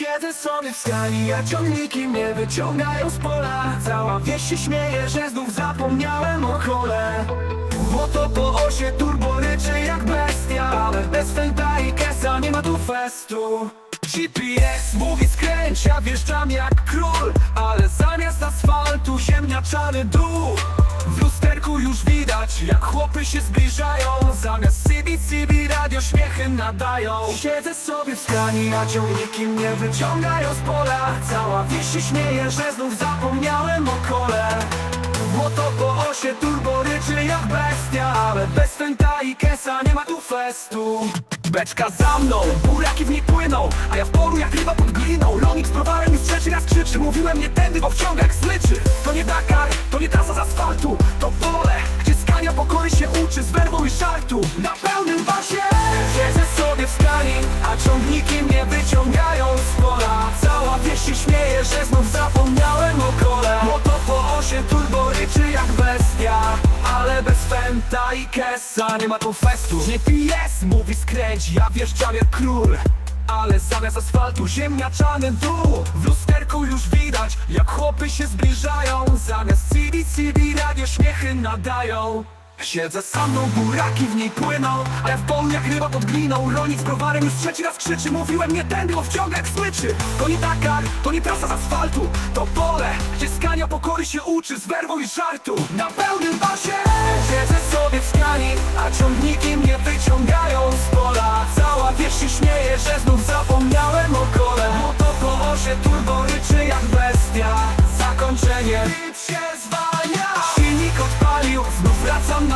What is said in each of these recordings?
Siedzę sobie w skali, a ciągniki mnie wyciągają z pola. Cała wieś się śmieje, że znów zapomniałem o kole Moto po osie turbo ryczy jak bestia Ale bez fenta i kesa nie ma tu festu. GPS mówi skręć, ja wjeżdżam jak król Ale zamiast asfaltu ziemniaczany dół lusterku już widać, jak chłopy się zbliżają. Zamiast CB, CB radio śmiechy nadają. Siedzę sobie w skani, a ciągniki mnie wyciągają z pola. Cała wieś się śmieje, że znów zapomniałem o kole. Moto po osie turbo ryczy jak bestia. Ale bez fenta i kesa nie ma tu festu. Beczka za mną, buraki w niej płyną. A ja w polu jak ryba pod gliną. Lomik z już trzeci raz krzyczy. Mówiłem nie tędy, bo wciąga jak smyczy To nie Dakar, żartu, na pełnym basie Siedzę sobie w skani, a ciągniki mnie wyciągają z pola. Cała wieś się śmieje, że znów zapomniałem o kole. Moto po osie turbo ryczy jak bestia. Ale bez fenta i kesa nie ma tu festu. GPS mówi skręć, ja wjeżdżam jak król. Ale zamiast asfaltu ziemniaczany dół. W lusterku już widać, jak chłopy się zbliżają. Zamiast CD, CD radio śmiechy nadają Siedzę sam buraki w niej płyną A ja w polu jak ryba pod gliną. Rolnik z browarem już trzeci raz krzyczy. Mówiłem nie tędy, bo wciąga jak smyczy To nie Dakar, to nie trasa z asfaltu. To pole, gdzie skania pokory się uczy Z werwą i żartu, na pełnym basie Siedzę sobie w skani, a ciągniki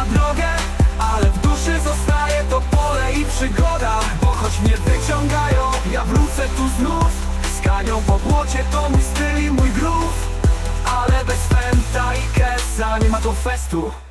drogę Ale w duszy zostaje to pole i przygoda Bo choć mnie wyciągają, ja wrócę tu znów. Skanią po błocie to mój styl i mój groove Ale bez fenta i kesa nie ma tu festu